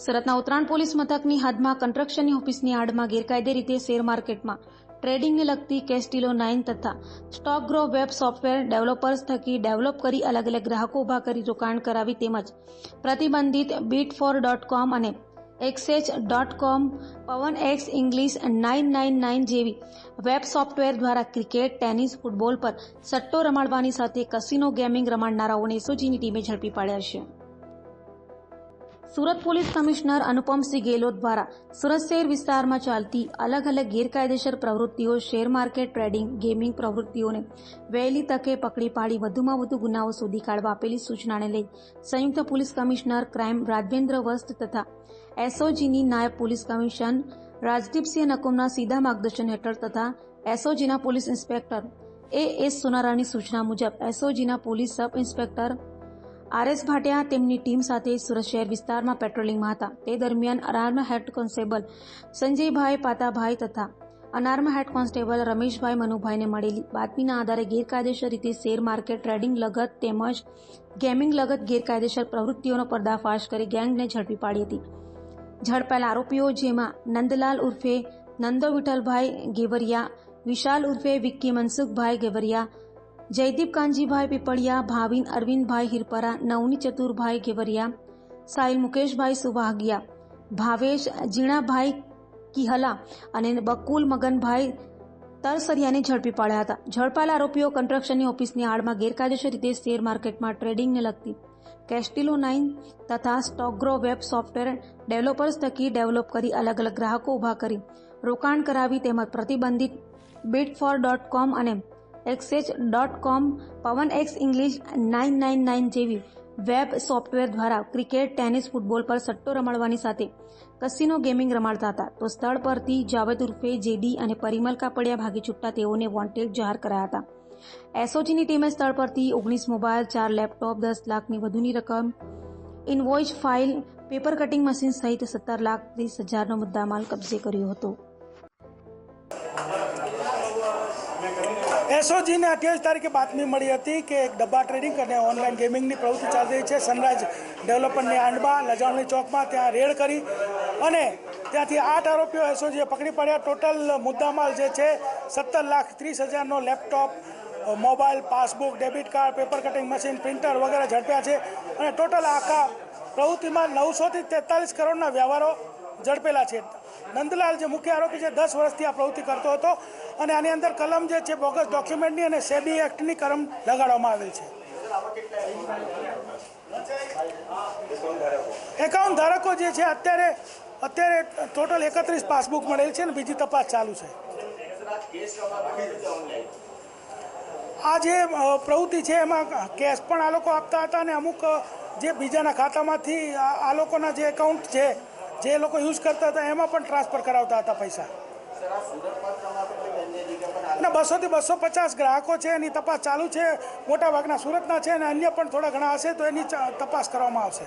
સુરતના ઉત્તરાયણ પોલીસ મથકની હદમાં કન્સ્ટ્રક્શનની ઓફિસની આડમાં ગેરકાયદે રીતે શેર માર્કેટમાં ટ્રેડિંગને લગતી કેસ્ટિલો નાઇન તથા stock grow web software developers થકી ડેવલપ કરી અલગ અલગ ગ્રાહકો ઊભા કરી રોકાણ કરાવી તેમજ પ્રતિબંધિત બીટ ફોર ડોટ કોમ અને એક્સેચ dot com Pawan X English nine nine nine જેવી વેબ સોફ્ટવેર દ્વારા ક્રિકેટ, ટેનિસ, ફૂટબોલ પર સટ્ટો રમાડવાની સાથે કસિનો ગેમિંગ રમાડનારાઓને સોજીની ટીમે ઝડપી પાડ્યા છે. સુરત પોલીસ કમિશનર અનુપમસિંહ ગેહલોત દ્વારા સુરત શહેર વિસ્તારમાં ચાલતી અલગ અલગ ગેરકાયદેસર પ્રવૃત્તિઓ, શેર માર્કેટ ટ્રેડિંગ, ગેમિંગ પ્રવૃત્તિઓને વહેલી તકે પકડી પાડી વધુમાં વધુ ગુનાઓ શોધી કાઢવા આપેલી સૂચનાને લઈ સંયુક્ત પોલીસ કમિશનર ક્રાઇમ રાજેન્દ્ર વસ્ત તથા એસઓજીની નાયબ પોલીસ કમિશન રાજદીપસિંહ નકુમના સીધા માર્ગદર્શન હેઠળ તથા એસઓજીના પોલીસ ઇન્સ્પેક્ટર એ એસ સોનારાની સૂચના મુજબ એસઓજીના police sub inspector R S Bhatia તેમની ટીમ સાથે સુરત શહેર વિસ્તારમાં પેટ્રોલિંગમાં હતા. તે દરમિયાન અનાર્મ હેડ કોન્સ્ટેબલ સંજયભાઈ પાતાભાઈ તથા અનાર્મ હેડ કોન્સ્ટેબલ રમેશભાઈ મનુભાઈને મળેલી. બાતમીના આધારે ગેરકાયદેસર રીતે શેર માર્કેટ, ટ્રેડિંગ લગત તેમજ ગેમિંગ લગત ગેરકાયદેસર પ્રવૃત્તિઓનો પર્દાફાશ કરી ગેંગને ઝડપી પાડી હતી. ઝડપાયેલ આરોપીઓ જેમાં નંદલાલ ઉર્ફે નંદો વિઠ્ઠલભાઈ ગેવરિયા વિશાલ ઉર્ફે વિક્કી મનસુખભાઈ ગેવરિયા જયદીપ કાનજીભાઈ પીપળિયા, ભાવિન અરવિંદભાઈ હિરપરા, નવની ચતુરભાઈ ઘેવરિયા સાહિલ મુકેશભાઈ સુભાગિયા ભાવેશ જીણાભાઈ કિહલા અને બકુલ મગનભાઈ તરસરિયાને ઝડપી પાડ્યા હતા. ઝડપાયેલા આરોપીઓ કન્સ્ટ્રક્શનની ઓફિસની આડમાં ગેરકાયદેસર રીતે શેર માર્કેટમાં ટ્રેડિંગને લગતી કેસ્ટિલો નાઇન તથા સ્ટોકગ્રો વેબ સોફ્ટવેર ડેવલપર્સ થકી ડેવલપ કરી અલગ અલગ ગ્રાહકો ઊભા કરી રોકાણ કરાવી તેમજ પ્રતિબંધિત બિટ ફોર ડોટ કોમ અને એક્સેચ dot com Pawan X English nine nine nine જેવી વેબ સોફ્ટવેર દ્વારા ક્રિકેટ ટેનિસ ફૂટબોલ પર સટ્ટો રમાડવાની સાથે કસિનો ગેમિંગ રમાડતા હતા. તો સ્થળ પરથી જાવેદ ઉર્ફે, જેડી અને પરિમલ કાપડિયા ભાગી છૂટતા તેઓને વોન્ટેડ જાહેર કરાયા હતા. એસઓજીની ટીમે સ્થળ પરથી ઓગણીસ મોબાઈલ, ચાર લેપટોપ, દસ લાખની વધુની રકમ invoice file paper cutting machine સહિત સત્તર લાખ ત્રીસ હજારનો મુદ્દામાલ કબજે કર્યો હતો. એસઓજીને અઠ્યાવીસ તારીખે બાતમી મળી હતી કે એક ડબ્બા ટ્રેડિંગ અને ઓનલાઈન ગેમિંગની પ્રવૃત્તિ ચાલી રહી છે. સનરાઈઝ ડેવલપમેન્ટની આંડમાં લજાણની ચોકમાં ત્યાં રેડ કરી અને ત્યાંથી આઠ આરોપીઓ એસઓજીએ પકડી પડ્યા. ટોટલ મુદ્દામાલ જે છે, સત્તર લાખ ત્રીસ હજારનો laptop, mobile, passbook, debit card, paper cutting machine, printer વગેરે ઝડપ્યા છે અને ટોટલ આખા પ્રવૃત્તિમાં નવસોથી તેતાલીસ કરોડના વ્યવહારો ઝડપેલા છે. નંદલાલ જે મુખ્ય આરોપી છે, દસ વર્ષથી આ પ્રવૃત્તિ કરતો હતો અને આની અંદર કલમ જે છે, બોગસ ડોક્યુમેન્ટની અને સેબી એક્ટની કલમ લગાડવામાં આવેલ છે. એકાઉન્ટ ધારકો જે છે, અત્યારે અત્યારે ટોટલ એકત્રીસ પાસબુક મળેલ છે અને બીજી તપાસ ચાલુ છે. આ જે પ્રવૃત્તિ છે, એમાં કેશ પણ આ લોકો આપતા હતા અને અમુક જે બીજાના ખાતામાંથી આ લોકોના જે એકાઉન્ટ છે જે લોકો યુઝ કરતા હતા, એમાં પણ ટ્રાન્સફર કરાવતા હતા પૈસા. અને બસોથી બસો પચાસ ગ્રાહકો છે, એની તપાસ ચાલુ છે, મોટાભાગના સુરતના છે, અને અન્ય પણ થોડા ઘણા હશે, તો એની તપાસ કરવામાં આવશે.